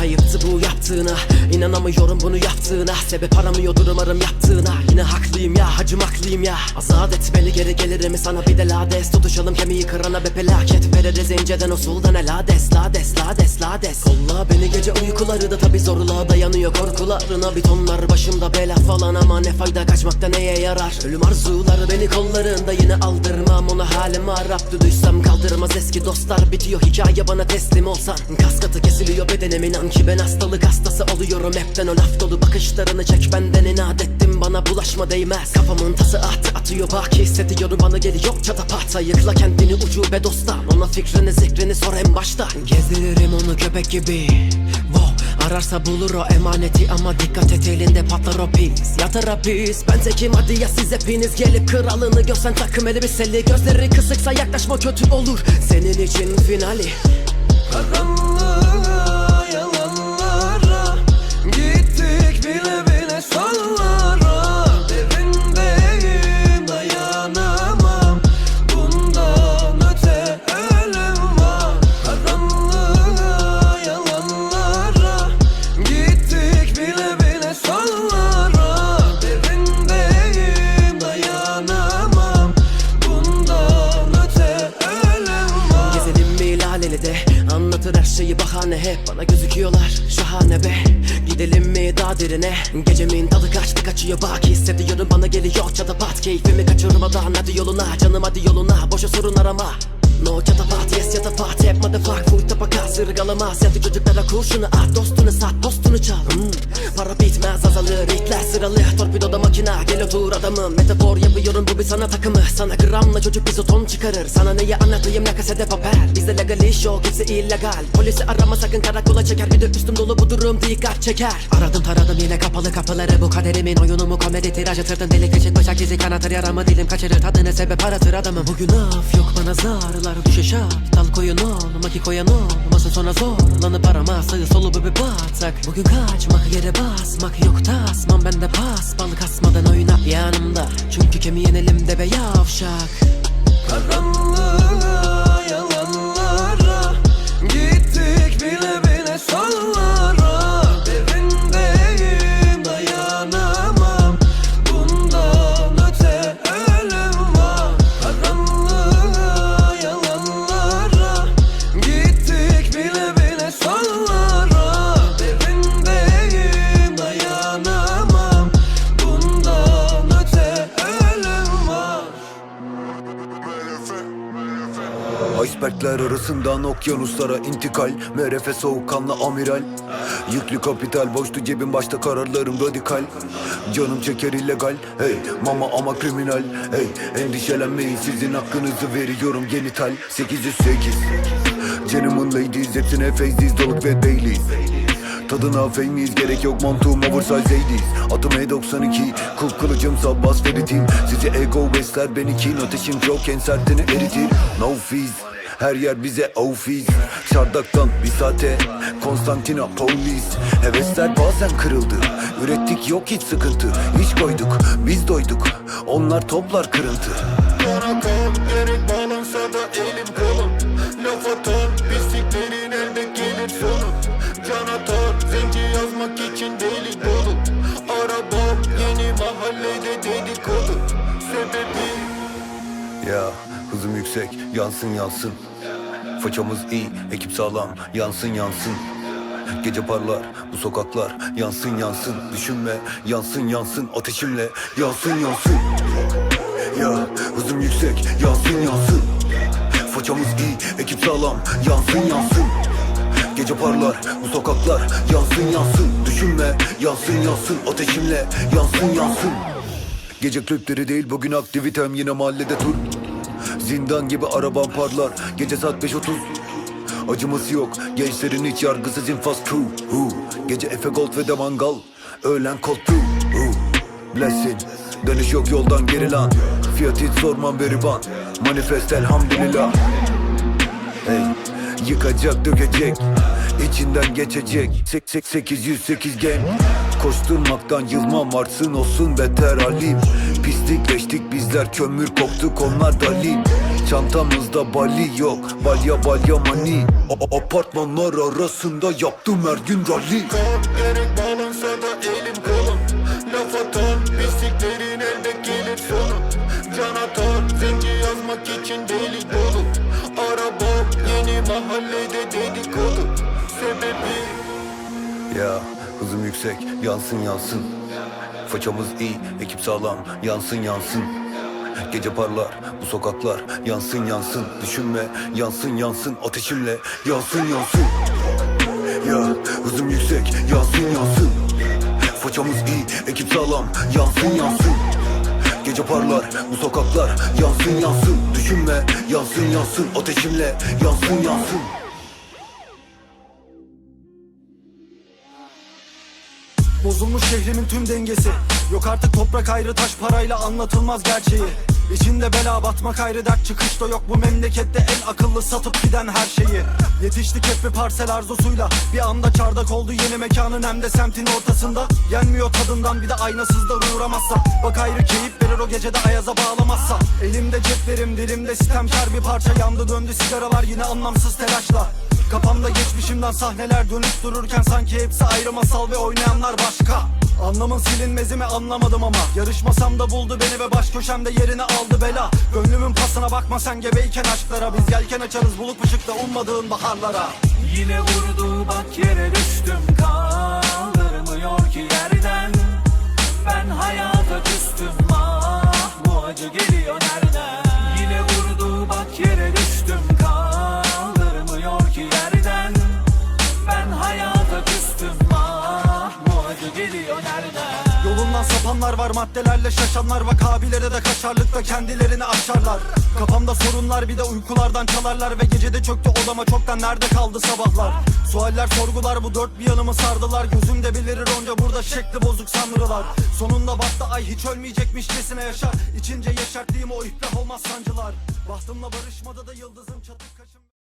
kayıptı bu yaptığına. İnanamıyorum bunu yaptığına. Sebep aramıyordur umarım yaptığına. Yine haklıyım ya hacım haklıyım ya. Azat et beni geri gelirim. Sana bir de lades. Tutuşalım kemiği kırana be felaket Veririz. İnceden usuldan el lades Lades lades lades. Kolla beni gece uykuları da tabi zorluğa dayanıyor Korkularına. Bir tonlar başımda bela falan Ama ne fayda kaçmakta neye yarar? Ölüm arzuları beni kollarında yine aldırmam. Ona halim Arap duysam kaldırmaz. Eski dostlar Bitiyor hikaye bana teslim olsan. Kas katı kesiliyor bedenim inan ki ben hastalık hastası oluyorum. Hepten o laf dolu bakışlarını çek. Benden inat ettim Bana bulaşma değmez. Kafamın tası at atıyor baki hissediyorum. Bana geliyor çatapat Ayıkla kendini ucube dosttan. Ona fikrini zikrini sor en başta. Gezdiririm onu köpek gibi. Wow Ararsa bulur o emaneti. Ama dikkat et elinde patlar o pis. Yatır hapis ben tekim hadi ya siz hepiniz. Gelip kralını görsen takım elbiseli. Gözleri kısıksa yaklaşma kötü olur. Senin için finali. Karanlığa hep Bana gözüküyorlar şahane be. Gidelim mi daha derine? Gecemin tadı kaçtı kaçıyor. Bak Hissediyorum bana geliyor. Çatapat Keyfimi kaçırmadan. Hadi yoluna Canım hadi yoluna. Boşa sorun arama No çatapat yes çatapat Hep motherfuck full tabaka sırgalamaz Yadı çocuklara kurşunu at Dostunu sat postunu çal. Hmm. Para bitmez azalır itler sıralı Torpidoda makina gel otur adamım Metafor yapıyorum bu bir sanat akımı Sana gramla çocuk izoton çıkarır Sana neyi anlatayım la kasede papel. Bizde legal iş yok hepsi illegal. Polisi arama sakın karakola çeker Bir de üstüm dolu bu durum dikkat çeker. Aradım taradım yine kapalı kapıları Bu kaderimin oyunu mu komedi tirajı tırdın delik deşik bıçak izi kanatır yaramı dilim kaçırır Tadını sebep aratır adamım. Bugün af yok bana zarlar düşe şap Dal koyun olma ki koyan olmasın sonra zorlanıp arama Sağı solu bir batak Bugün kaçmak yere basmak yok tasmam bende pas. Balık asmadan oyna yanımda. Çünkü kemiğin elimde be yavşak. Karanlığa Icebergler arasından okyanuslara intikal. MRF soğukkanlı amiral. Yüklü kapital boştu cebim başta kararlarım radikal. Canım çeker illegal. Hey mama ama kriminal. Hey Endişelenmeyin sizin hakkınızı veriyorum genital. 808 Canımın ladies hepsine feyziz doluk ve Baileys Tadına feymiyiz gerek yok montum oversize 80's Atım E92 Kul kılıcım sabbas feritim Sizi ego besler beni kin Ateşim çok en sertini eritir. No fees her yer bize ofis. Çardaktan bir saate Konstantina polis Hevesler bazen kırıldı Ürettik yok hiç sıkıntı. İş koyduk biz doyduk Onlar toplar kırıntı Ya hızım yüksek yansın yansın. Façamız iyi ekip sağlam yansın yansın. Gece parlar bu sokaklar yansın yansın. Düşünme yansın yansın ateşimle. Yansın yansın. Ya hızım yüksek yansın yansın. Façamız iyi ekip sağlam yansın yansın. Gece parlar bu sokaklar yansın yansın. Düşünme yansın yansın ateşimle. Yansın yansın. Gece klipleri değil bugün aktivitem. Yine mahallede tur Zindan gibi arabam parlar. Gece saat 5.30 Acıması yok. Gençlerin hiç yargısız infaz crew Hu. Gece Efe Gold ve de mangal. Öğlen cold brew Hu. Blessing. Dönüş yok yoldan geri lan. Fiyat hiç sormam beriban. Manifest elhamdülillah. Hey Yıkacak dökecek. İçinden geçecek. Sek sek 808 gang Koşturmaktan yılmam varsın olsun beter halim. Pislikleştik bizler kömür koktuk onlar dalim Çantamızda bali yok Balya balya mani. A- Apartmanlar arasında yaptım her gün rally. Kan gerek bağlansa da elim kolum. Laf atan pisliklerin elde gelir sonu. Can atar zenci yazmak için deli dolu Arabam yeni mahallede dedikodu. Sebebi Ya hızım yüksek yansın yansın Façamız iyi ekip sağlam yansın yansın Gece parlar bu sokaklar yansın yansın Düşünme yansın yansın ateşimle yansın yansın Ya hızım yüksek yansın yansın Façamız iyi ekip sağlam yansın yansın Gece parlar bu sokaklar yansın yansın Düşünme yansın yansın ateşimle yansın yansın Bozulmuş şehrimin tüm dengesi. Yok artık toprak ayrı taş parayla anlatılmaz gerçeği. İçinde bela batmak ayrı dert çıkışta yok. Bu memlekette en akıllı satıp giden her şeyi. Yetiştik hep bir parsel arzusuyla. Bir anda çardak oldu yeni mekanın hem de semtin ortasında. Yenmiyor tadından bir de aynasızlar uğramazsa. Bak ayrı keyif verir o gecede ayaza bağlamazsa. Elimde ceplerim dilimde sitemkar bir parça. Yandı döndü sigaralar yine anlamsız telaşla Kafamda geçmişimden sahneler dönüp dururken Sanki hepsi ayrı masal ve oynayanlar başka. Anlamın silinmezi mi anlamadım ama. Yarışmasam da buldu beni ve baş köşemde yerini aldı bela. Gönlümün pasına bakma sen gebeyken aşklara. Biz yelken açarız bulut ışıkta ummadığın baharlara. Yine vurdu bak yere düştüm Kaldırmıyor Nereden Yolundan sapanlar var maddelerle şaşanlar Bak abilere de kaşarlıkta kendilerini aşarlar. Kafamda sorunlar bir de uykulardan çalarlar. Ve gecede çöktü odama çoktan nerede kaldı sabahlar? Sualler sorgular bu dört bir yanımı sardılar. Gözümde belirir onca burada şekli bozuk sanrılar. Sonunda battı ay hiç ölmeyecekmişçesine yaşar İçince yeşerttiğim o iflah olmaz sancılar. Bahtımla barışmada da yıldızım çatık kaşım